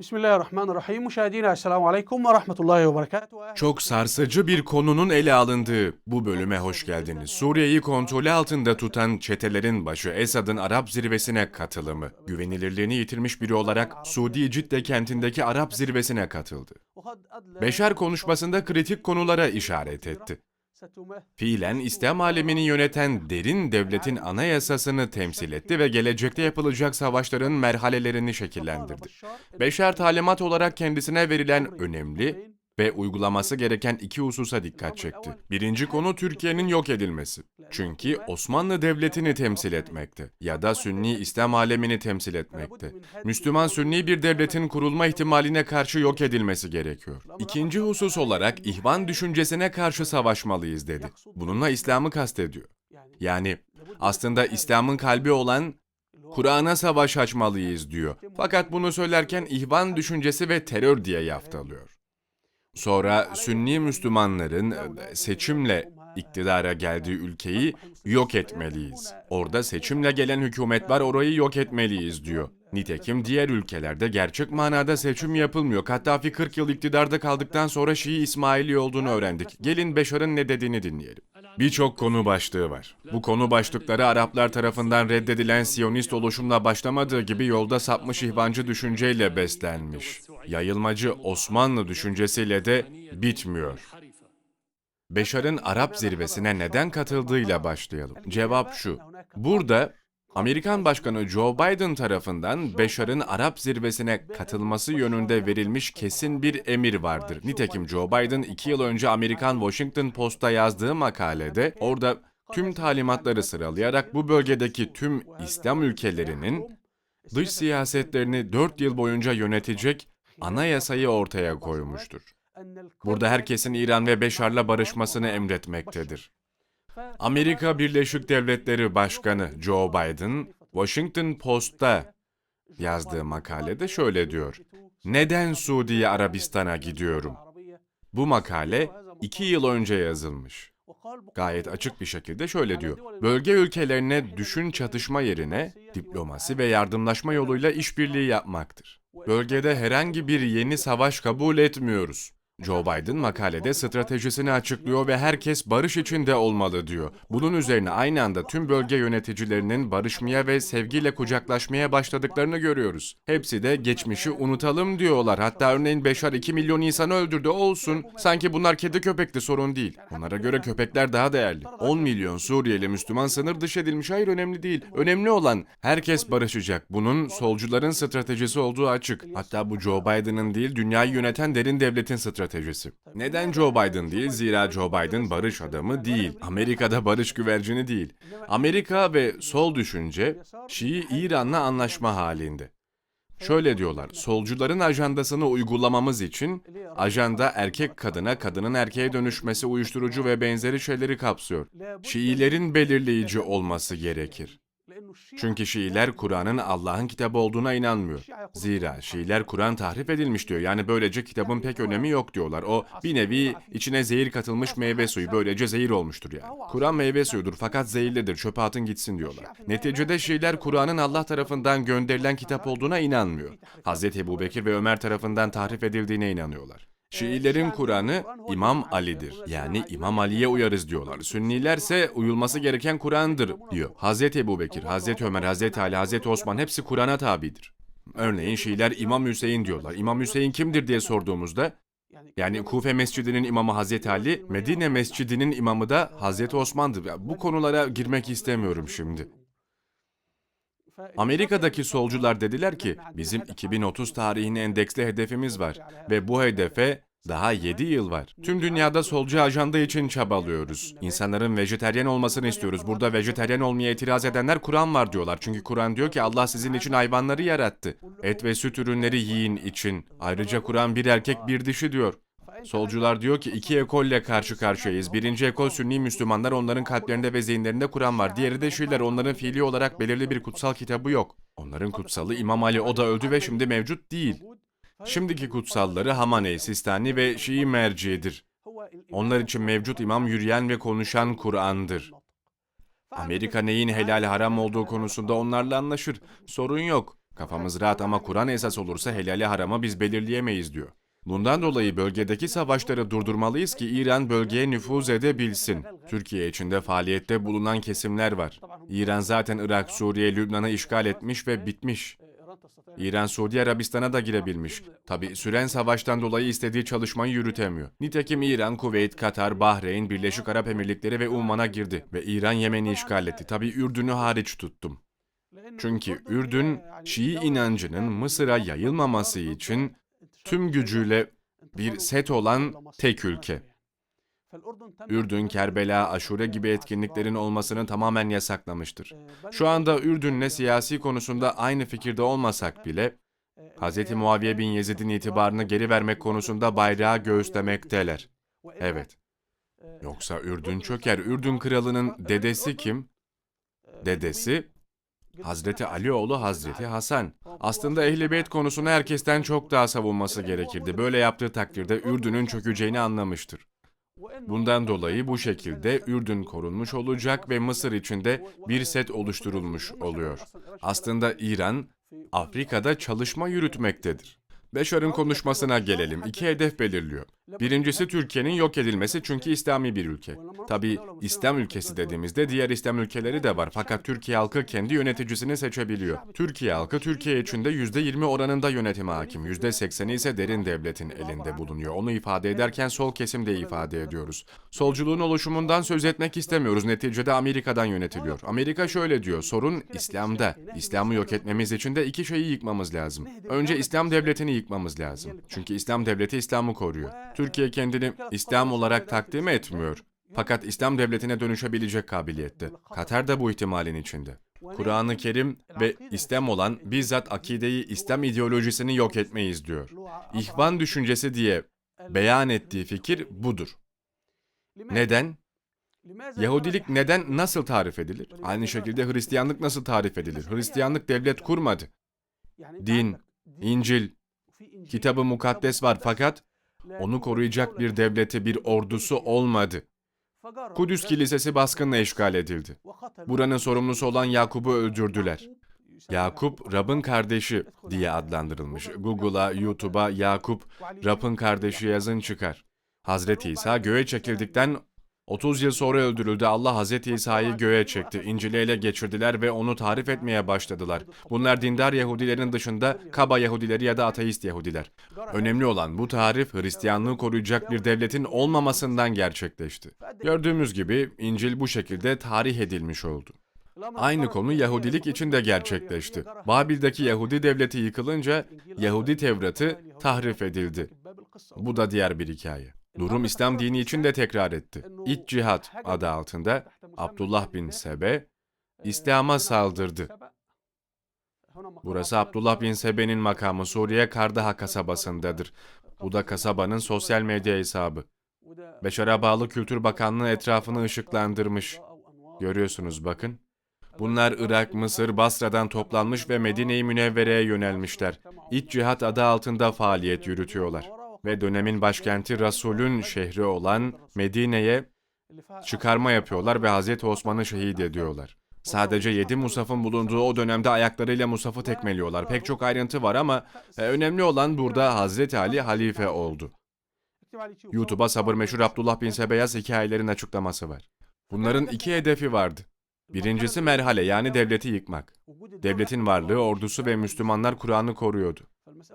Bismillahirrahmanirrahim. Müşahedine Esselamu Aleyküm ve Rahmetullahi ve Berekatuhu. Çok sarsıcı bir konunun ele alındığı bu bölüme hoş geldiniz. Suriye'yi kontrolü altında tutan çetelerin başı Esad'ın Arap zirvesine katılımı. Güvenilirliğini yitirmiş biri olarak Suudi Cidde kentindeki Arap zirvesine katıldı. Beşer konuşmasında kritik konulara işaret etti. Fiilen İslam alemini yöneten derin devletin anayasasını temsil etti ve gelecekte yapılacak savaşların merhalelerini şekillendirdi. Beşer talimat olarak kendisine verilen önemli ve uygulaması gereken iki hususa dikkat çekti. Birinci konu Türkiye'nin yok edilmesi. Çünkü Osmanlı Devleti'ni temsil etmekte ya da Sünni İslam alemini temsil etmekte. Müslüman Sünni bir devletin kurulma ihtimaline karşı yok edilmesi gerekiyor. İkinci husus olarak ihvan düşüncesine karşı savaşmalıyız dedi. Bununla İslam'ı kastediyor. Yani aslında İslam'ın kalbi olan Kur'an'a savaş açmalıyız diyor. Fakat bunu söylerken ihvan düşüncesi ve terör diye yaftalıyor. Sonra Sünni Müslümanların e, seçimle iktidara geldiği ülkeyi yok etmeliyiz. Orada seçimle gelen hükümet var orayı yok etmeliyiz diyor. Nitekim diğer ülkelerde gerçek manada seçim yapılmıyor. Kaddafi 40 yıl iktidarda kaldıktan sonra Şii İsmaili olduğunu öğrendik. Gelin Beşar'ın ne dediğini dinleyelim. Birçok konu başlığı var. Bu konu başlıkları Araplar tarafından reddedilen Siyonist oluşumla başlamadığı gibi yolda sapmış ihvancı düşünceyle beslenmiş. Yayılmacı Osmanlı düşüncesiyle de bitmiyor. Beşar'ın Arap zirvesine neden katıldığıyla başlayalım. Cevap şu. Burada Amerikan Başkanı Joe Biden tarafından Beşar'ın Arap zirvesine katılması yönünde verilmiş kesin bir emir vardır. Nitekim Joe Biden iki yıl önce Amerikan Washington Post'a yazdığı makalede orada tüm talimatları sıralayarak bu bölgedeki tüm İslam ülkelerinin dış siyasetlerini dört yıl boyunca yönetecek anayasayı ortaya koymuştur. Burada herkesin İran ve Beşar'la barışmasını emretmektedir. Amerika Birleşik Devletleri Başkanı Joe Biden, Washington Post'ta yazdığı makalede şöyle diyor. Neden Suudi Arabistan'a gidiyorum? Bu makale iki yıl önce yazılmış. Gayet açık bir şekilde şöyle diyor. Bölge ülkelerine düşün çatışma yerine diplomasi ve yardımlaşma yoluyla işbirliği yapmaktır. Bölgede herhangi bir yeni savaş kabul etmiyoruz. Joe Biden makalede stratejisini açıklıyor ve herkes barış içinde olmalı diyor. Bunun üzerine aynı anda tüm bölge yöneticilerinin barışmaya ve sevgiyle kucaklaşmaya başladıklarını görüyoruz. Hepsi de geçmişi unutalım diyorlar. Hatta örneğin Beşar 2 milyon insanı öldürdü olsun. Sanki bunlar kedi köpekti sorun değil. Onlara göre köpekler daha değerli. 10 milyon Suriyeli Müslüman sınır dışı edilmiş. Hayır önemli değil. Önemli olan herkes barışacak. Bunun solcuların stratejisi olduğu açık. Hatta bu Joe Biden'ın değil dünyayı yöneten derin devletin stratejisi. Neden Joe Biden değil? Zira Joe Biden barış adamı değil. Amerika'da barış güvercini değil. Amerika ve sol düşünce Şii İran'la anlaşma halinde. Şöyle diyorlar, solcuların ajandasını uygulamamız için ajanda erkek kadına, kadının erkeğe dönüşmesi, uyuşturucu ve benzeri şeyleri kapsıyor. Şiilerin belirleyici olması gerekir. Çünkü Şiiler Kur'an'ın Allah'ın kitabı olduğuna inanmıyor. Zira Şiiler Kur'an tahrif edilmiş diyor. Yani böylece kitabın pek önemi yok diyorlar. O bir nevi içine zehir katılmış meyve suyu. Böylece zehir olmuştur yani. Kur'an meyve suyudur fakat zehirlidir. Çöpe atın gitsin diyorlar. Neticede Şiiler Kur'an'ın Allah tarafından gönderilen kitap olduğuna inanmıyor. Hz. Ebu Bekir ve Ömer tarafından tahrif edildiğine inanıyorlar. Şiilerin Kur'an'ı İmam Ali'dir. Yani İmam Ali'ye uyarız diyorlar. Sünnilerse uyulması gereken Kur'an'dır diyor. Hazreti Ebu Bekir, Hazreti Ömer, Hazreti Ali, Hazreti Osman hepsi Kur'an'a tabidir. Örneğin Şiiler İmam Hüseyin diyorlar. İmam Hüseyin kimdir diye sorduğumuzda yani Kufe Mescidi'nin imamı Hazreti Ali, Medine Mescidi'nin imamı da Hazreti Osman'dır. Ya Bu konulara girmek istemiyorum şimdi. Amerika'daki solcular dediler ki bizim 2030 tarihini endeksli hedefimiz var ve bu hedefe daha 7 yıl var. Tüm dünyada solcu ajanda için çabalıyoruz. İnsanların vejeteryan olmasını istiyoruz. Burada vejeteryan olmaya itiraz edenler Kur'an var diyorlar. Çünkü Kur'an diyor ki Allah sizin için hayvanları yarattı. Et ve süt ürünleri yiyin için. Ayrıca Kur'an bir erkek bir dişi diyor. Solcular diyor ki iki ekolle karşı karşıyayız. Birinci ekol Sünni Müslümanlar onların kalplerinde ve zihinlerinde Kur'an var. Diğeri de Şiiler onların fiili olarak belirli bir kutsal kitabı yok. Onların kutsalı İmam Ali o da öldü ve şimdi mevcut değil. Şimdiki kutsalları Hamaney, Sistani ve Şii merciidir. Onlar için mevcut imam yürüyen ve konuşan Kur'an'dır. Amerika neyin helal haram olduğu konusunda onlarla anlaşır. Sorun yok. Kafamız rahat ama Kur'an esas olursa helali haramı biz belirleyemeyiz diyor. Bundan dolayı bölgedeki savaşları durdurmalıyız ki İran bölgeye nüfuz edebilsin. Türkiye içinde faaliyette bulunan kesimler var. İran zaten Irak, Suriye, Lübnan'ı işgal etmiş ve bitmiş. İran Suudi Arabistan'a da girebilmiş. Tabi süren savaştan dolayı istediği çalışmayı yürütemiyor. Nitekim İran, Kuveyt, Katar, Bahreyn, Birleşik Arap Emirlikleri ve Umman'a girdi ve İran Yemen'i işgal etti. Tabi Ürdün'ü hariç tuttum. Çünkü Ürdün, Şii inancının Mısır'a yayılmaması için tüm gücüyle bir set olan tek ülke. Ürdün, Kerbela, Aşure gibi etkinliklerin olmasını tamamen yasaklamıştır. Şu anda Ürdün'le siyasi konusunda aynı fikirde olmasak bile, Hz. Muaviye bin Yezid'in itibarını geri vermek konusunda bayrağı göğüslemekteler. Evet. Yoksa Ürdün çöker. Ürdün kralının dedesi kim? Dedesi Hazreti Ali oğlu Hazreti Hasan. Aslında Ehl-i Beyt konusunu herkesten çok daha savunması gerekirdi. Böyle yaptığı takdirde Ürdün'ün çökeceğini anlamıştır. Bundan dolayı bu şekilde Ürdün korunmuş olacak ve Mısır içinde bir set oluşturulmuş oluyor. Aslında İran, Afrika'da çalışma yürütmektedir. Beşar'ın konuşmasına gelelim. İki hedef belirliyor. Birincisi Türkiye'nin yok edilmesi çünkü İslami bir ülke. Tabi İslam ülkesi dediğimizde diğer İslam ülkeleri de var fakat Türkiye halkı kendi yöneticisini seçebiliyor. Türkiye halkı Türkiye içinde %20 oranında yönetime hakim, %80'i ise derin devletin elinde bulunuyor. Onu ifade ederken sol kesimde ifade ediyoruz. Solculuğun oluşumundan söz etmek istemiyoruz. Neticede Amerika'dan yönetiliyor. Amerika şöyle diyor, sorun İslam'da. İslam'ı yok etmemiz için de iki şeyi yıkmamız lazım. Önce İslam devletini yıkmamız lazım. Çünkü İslam devleti İslam'ı koruyor. Türkiye kendini İslam olarak takdim etmiyor. Fakat İslam devletine dönüşebilecek kabiliyette. Katar da bu ihtimalin içinde. Kur'an-ı Kerim ve İslam olan bizzat akideyi İslam ideolojisini yok etmeyiz diyor. İhvan düşüncesi diye beyan ettiği fikir budur. Neden? Yahudilik neden nasıl tarif edilir? Aynı şekilde Hristiyanlık nasıl tarif edilir? Hristiyanlık devlet kurmadı. Din, İncil, kitabı mukaddes var fakat onu koruyacak bir devleti, bir ordusu olmadı. Kudüs Kilisesi baskınla işgal edildi. Buranın sorumlusu olan Yakup'u öldürdüler. Yakup, Rab'ın kardeşi diye adlandırılmış. Google'a, YouTube'a Yakup, Rab'ın kardeşi yazın çıkar. Hazreti İsa göğe çekildikten 30 yıl sonra öldürüldü. Allah Hazreti İsa'yı göğe çekti. İncil'i ele geçirdiler ve onu tarif etmeye başladılar. Bunlar dindar Yahudilerin dışında kaba Yahudileri ya da ateist Yahudiler. Önemli olan bu tarif Hristiyanlığı koruyacak bir devletin olmamasından gerçekleşti. Gördüğümüz gibi İncil bu şekilde tarih edilmiş oldu. Aynı konu Yahudilik için de gerçekleşti. Babil'deki Yahudi devleti yıkılınca Yahudi Tevrat'ı tahrif edildi. Bu da diğer bir hikaye. Durum İslam dini için de tekrar etti. İç cihat adı altında Abdullah bin Sebe İslam'a saldırdı. Burası Abdullah bin Sebe'nin makamı Suriye Kardaha kasabasındadır. Bu da kasabanın sosyal medya hesabı. Beşar'a bağlı Kültür Bakanlığı etrafını ışıklandırmış. Görüyorsunuz bakın. Bunlar Irak, Mısır, Basra'dan toplanmış ve Medine-i Münevvere'ye yönelmişler. İç cihat adı altında faaliyet yürütüyorlar. Ve dönemin başkenti Rasul'ün şehri olan Medine'ye çıkarma yapıyorlar ve Hazreti Osman'ı şehit ediyorlar. Sadece yedi musafın bulunduğu o dönemde ayaklarıyla musafı tekmeliyorlar. Pek çok ayrıntı var ama e, önemli olan burada Hazreti Ali halife oldu. YouTube'a sabır meşhur Abdullah bin Sebeyaz hikayelerin açıklaması var. Bunların iki hedefi vardı. Birincisi merhale yani devleti yıkmak. Devletin varlığı, ordusu ve Müslümanlar Kur'an'ı koruyordu.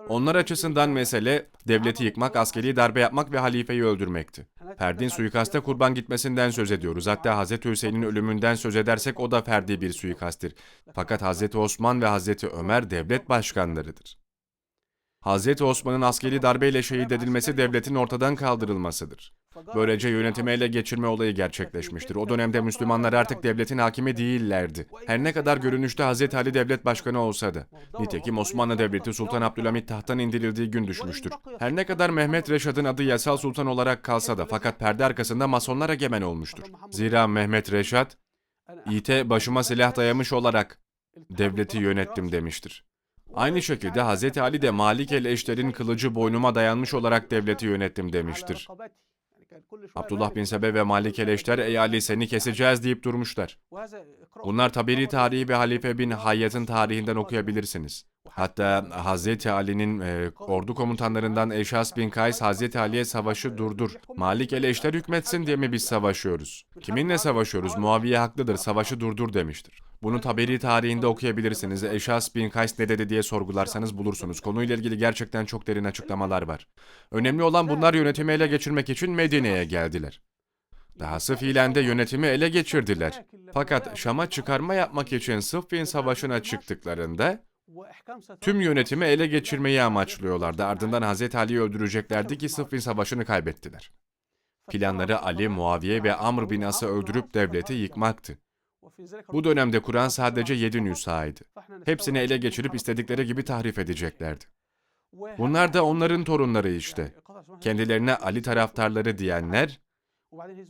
Onlar açısından mesele devleti yıkmak, askeri darbe yapmak ve halifeyi öldürmekti. Ferdin suikaste kurban gitmesinden söz ediyoruz. Hatta Hazreti Hüseyin'in ölümünden söz edersek o da ferdi bir suikasttir. Fakat Hazreti Osman ve Hazreti Ömer devlet başkanlarıdır. Hazreti Osman'ın askeri darbeyle şehit edilmesi devletin ortadan kaldırılmasıdır. Böylece yönetimi ele geçirme olayı gerçekleşmiştir. O dönemde Müslümanlar artık devletin hakimi değillerdi. Her ne kadar görünüşte Hazreti Ali devlet başkanı olsa da. Nitekim Osmanlı Devleti Sultan Abdülhamit tahttan indirildiği gün düşmüştür. Her ne kadar Mehmet Reşad'ın adı yasal sultan olarak kalsa da fakat perde arkasında masonlar egemen olmuştur. Zira Mehmet Reşad, İte başıma silah dayamış olarak devleti yönettim demiştir. Aynı şekilde Hazreti Ali de Malik el eşlerin kılıcı boynuma dayanmış olarak devleti yönettim demiştir. Abdullah bin Sebe ve Malik el eşler ey Ali seni keseceğiz deyip durmuşlar. Bunlar Taberi tarihi ve Halife bin Hayyat'ın tarihinden okuyabilirsiniz. Hatta Hazreti Ali'nin e, ordu komutanlarından Eşas bin Kays Hazreti Ali'ye savaşı durdur. Malik eleşler hükmetsin diye mi biz savaşıyoruz? Kiminle savaşıyoruz? Muaviye haklıdır, savaşı durdur demiştir. Bunu Taberi tarihinde okuyabilirsiniz. Eşas bin Kays ne dedi diye sorgularsanız bulursunuz. Konuyla ilgili gerçekten çok derin açıklamalar var. Önemli olan bunlar yönetimi ele geçirmek için Medine'ye geldiler. Dahası fiilen de yönetimi ele geçirdiler. Fakat Şam'a çıkarma yapmak için Sıffin Savaşı'na çıktıklarında tüm yönetimi ele geçirmeyi amaçlıyorlardı. Ardından Hazreti Ali'yi öldüreceklerdi ki Sıffin Savaşı'nı kaybettiler. Planları Ali, Muaviye ve Amr bin As'ı öldürüp devleti yıkmaktı. Bu dönemde Kur'an sadece yedi nüshaydı. Hepsini ele geçirip istedikleri gibi tahrif edeceklerdi. Bunlar da onların torunları işte. Kendilerine Ali taraftarları diyenler,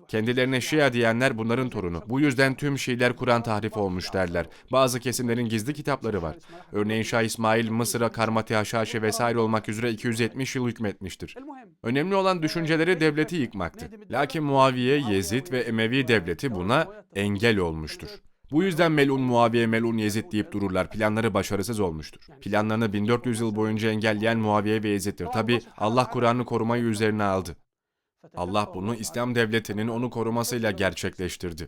kendilerine Şia diyenler bunların torunu. Bu yüzden tüm Şiiler Kur'an tahrifi olmuş derler. Bazı kesimlerin gizli kitapları var. Örneğin Şah İsmail, Mısır'a Karmati Haşhaşi vesaire olmak üzere 270 yıl hükmetmiştir. Önemli olan düşünceleri devleti yıkmaktı. Lakin Muaviye, Yezid ve Emevi devleti buna engel olmuştur. Bu yüzden Melun Muaviye, Melun Yezid deyip dururlar. Planları başarısız olmuştur. Planlarını 1400 yıl boyunca engelleyen Muaviye ve Yezid'dir. Tabi Allah Kur'an'ı korumayı üzerine aldı. Allah bunu İslam devletinin onu korumasıyla gerçekleştirdi.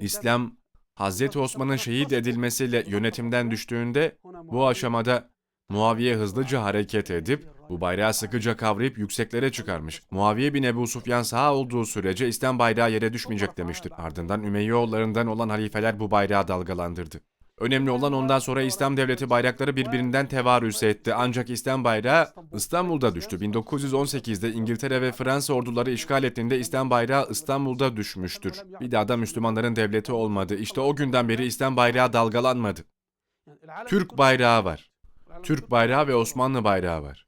İslam, Hazreti Osman'ın şehit edilmesiyle yönetimden düştüğünde bu aşamada Muaviye hızlıca hareket edip bu bayrağı sıkıca kavrayıp yükseklere çıkarmış. Muaviye bin Ebu Sufyan sağ olduğu sürece İslam bayrağı yere düşmeyecek demiştir. Ardından Ümeyyoğullarından olan halifeler bu bayrağı dalgalandırdı. Önemli olan ondan sonra İslam devleti bayrakları birbirinden tevarüs etti. Ancak İslam bayrağı İstanbul'da düştü. 1918'de İngiltere ve Fransa orduları işgal ettiğinde İslam bayrağı İstanbul'da düşmüştür. Bir daha da Müslümanların devleti olmadı. İşte o günden beri İslam bayrağı dalgalanmadı. Türk bayrağı var. Türk bayrağı ve Osmanlı bayrağı var.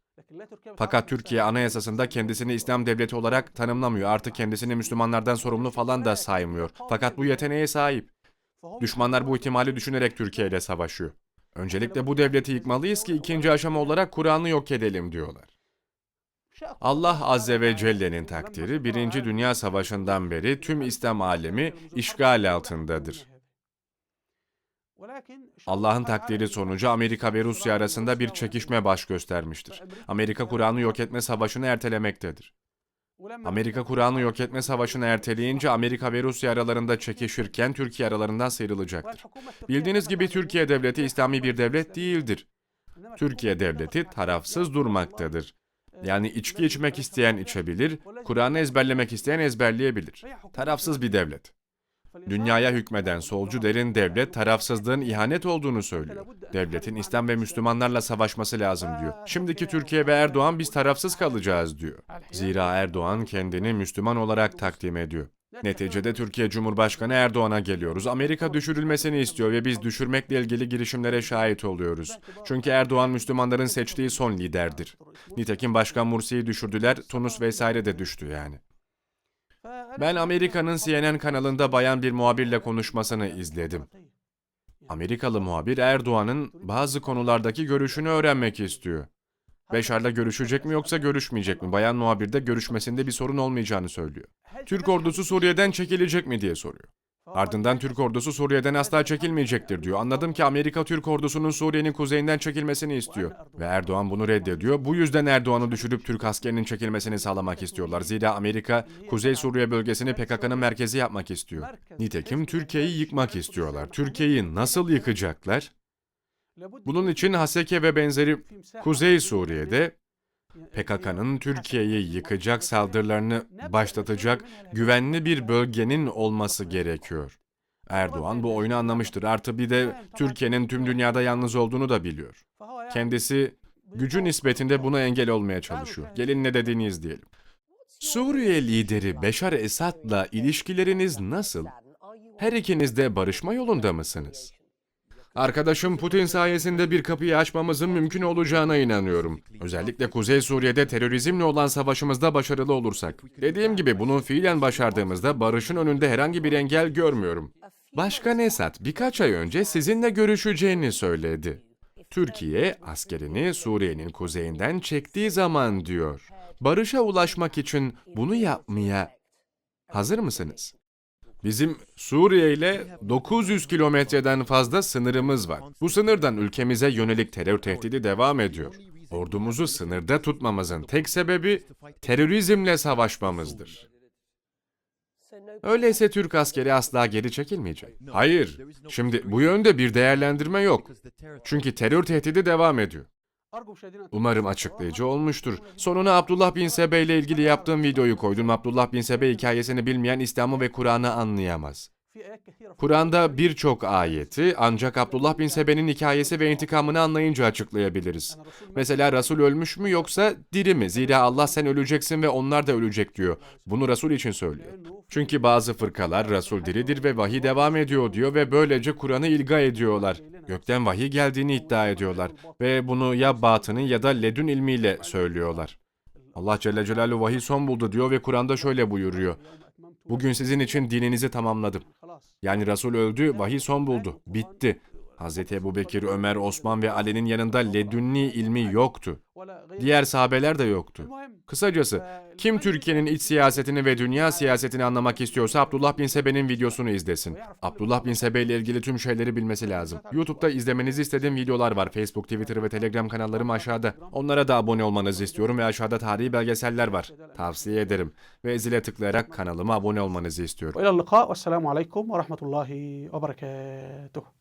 Fakat Türkiye anayasasında kendisini İslam devleti olarak tanımlamıyor. Artık kendisini Müslümanlardan sorumlu falan da saymıyor. Fakat bu yeteneğe sahip. Düşmanlar bu ihtimali düşünerek Türkiye ile savaşıyor. Öncelikle bu devleti yıkmalıyız ki ikinci aşama olarak Kur'an'ı yok edelim diyorlar. Allah Azze ve Celle'nin takdiri Birinci Dünya Savaşı'ndan beri tüm İslam alemi işgal altındadır. Allah'ın takdiri sonucu Amerika ve Rusya arasında bir çekişme baş göstermiştir. Amerika Kur'an'ı yok etme savaşını ertelemektedir. Amerika Kur'an'ı yok etme savaşını erteleyince Amerika ve Rusya aralarında çekişirken Türkiye aralarından sıyrılacaktır. Bildiğiniz gibi Türkiye devleti İslami bir devlet değildir. Türkiye devleti tarafsız durmaktadır. Yani içki içmek isteyen içebilir, Kur'an'ı ezberlemek isteyen ezberleyebilir. Tarafsız bir devlet. Dünyaya hükmeden solcu derin devlet tarafsızlığın ihanet olduğunu söylüyor. Devletin İslam ve Müslümanlarla savaşması lazım diyor. Şimdiki Türkiye ve Erdoğan biz tarafsız kalacağız diyor. Zira Erdoğan kendini Müslüman olarak takdim ediyor. Neticede Türkiye Cumhurbaşkanı Erdoğan'a geliyoruz. Amerika düşürülmesini istiyor ve biz düşürmekle ilgili girişimlere şahit oluyoruz. Çünkü Erdoğan Müslümanların seçtiği son liderdir. Nitekim Başkan Mursi'yi düşürdüler, Tunus vesaire de düştü yani. Ben Amerika'nın CNN kanalında bayan bir muhabirle konuşmasını izledim. Amerikalı muhabir Erdoğan'ın bazı konulardaki görüşünü öğrenmek istiyor. Beşar'la görüşecek mi yoksa görüşmeyecek mi? Bayan muhabir de görüşmesinde bir sorun olmayacağını söylüyor. Türk ordusu Suriye'den çekilecek mi diye soruyor. Ardından Türk ordusu Suriye'den asla çekilmeyecektir diyor. Anladım ki Amerika Türk ordusunun Suriye'nin kuzeyinden çekilmesini istiyor. Ve Erdoğan bunu reddediyor. Bu yüzden Erdoğan'ı düşürüp Türk askerinin çekilmesini sağlamak istiyorlar. Zira Amerika Kuzey Suriye bölgesini PKK'nın merkezi yapmak istiyor. Nitekim Türkiye'yi yıkmak istiyorlar. Türkiye'yi nasıl yıkacaklar? Bunun için Haseke ve benzeri Kuzey Suriye'de PKK'nın Türkiye'yi yıkacak saldırılarını başlatacak güvenli bir bölgenin olması gerekiyor. Erdoğan bu oyunu anlamıştır. Artı bir de Türkiye'nin tüm dünyada yalnız olduğunu da biliyor. Kendisi gücü nispetinde buna engel olmaya çalışıyor. Gelin ne dediğini izleyelim. Suriye lideri Beşar Esad'la ilişkileriniz nasıl? Her ikiniz de barışma yolunda mısınız? Arkadaşım Putin sayesinde bir kapıyı açmamızın mümkün olacağına inanıyorum. Özellikle Kuzey Suriye'de terörizmle olan savaşımızda başarılı olursak. Dediğim gibi bunu fiilen başardığımızda barışın önünde herhangi bir engel görmüyorum. Başkan Esad birkaç ay önce sizinle görüşeceğini söyledi. Türkiye askerini Suriye'nin kuzeyinden çektiği zaman diyor. Barışa ulaşmak için bunu yapmaya hazır mısınız? Bizim Suriye ile 900 kilometreden fazla sınırımız var. Bu sınırdan ülkemize yönelik terör tehdidi devam ediyor. Ordumuzu sınırda tutmamızın tek sebebi terörizmle savaşmamızdır. Öyleyse Türk askeri asla geri çekilmeyecek. Hayır. Şimdi bu yönde bir değerlendirme yok. Çünkü terör tehdidi devam ediyor. Umarım açıklayıcı olmuştur. Sonuna Abdullah Bin Sebe ile ilgili yaptığım videoyu koydum. Abdullah Bin Sebe hikayesini bilmeyen İslam'ı ve Kur'an'ı anlayamaz. Kur'an'da birçok ayeti ancak Abdullah bin Sebe'nin hikayesi ve intikamını anlayınca açıklayabiliriz. Mesela Resul ölmüş mü yoksa diri mi? Zira Allah sen öleceksin ve onlar da ölecek diyor. Bunu Resul için söylüyor. Çünkü bazı fırkalar Resul diridir ve vahiy devam ediyor diyor ve böylece Kur'an'ı ilga ediyorlar. Gökten vahiy geldiğini iddia ediyorlar ve bunu ya batını ya da ledün ilmiyle söylüyorlar. Allah Celle Celaluhu vahiy son buldu diyor ve Kur'an'da şöyle buyuruyor. Bugün sizin için dininizi tamamladım. Yani Resul öldü, vahiy son buldu, bitti. Hz. Ebu Bekir, Ömer, Osman ve Ali'nin yanında ledünni ilmi yoktu. Diğer sahabeler de yoktu. Kısacası, kim Türkiye'nin iç siyasetini ve dünya siyasetini anlamak istiyorsa Abdullah Bin Sebe'nin videosunu izlesin. Abdullah Bin Sebe ile ilgili tüm şeyleri bilmesi lazım. YouTube'da izlemenizi istediğim videolar var. Facebook, Twitter ve Telegram kanallarım aşağıda. Onlara da abone olmanızı istiyorum ve aşağıda tarihi belgeseller var. Tavsiye ederim. Ve zile tıklayarak kanalıma abone olmanızı istiyorum. Ve aleyküm ve rahmetullahi ve berekatuhu.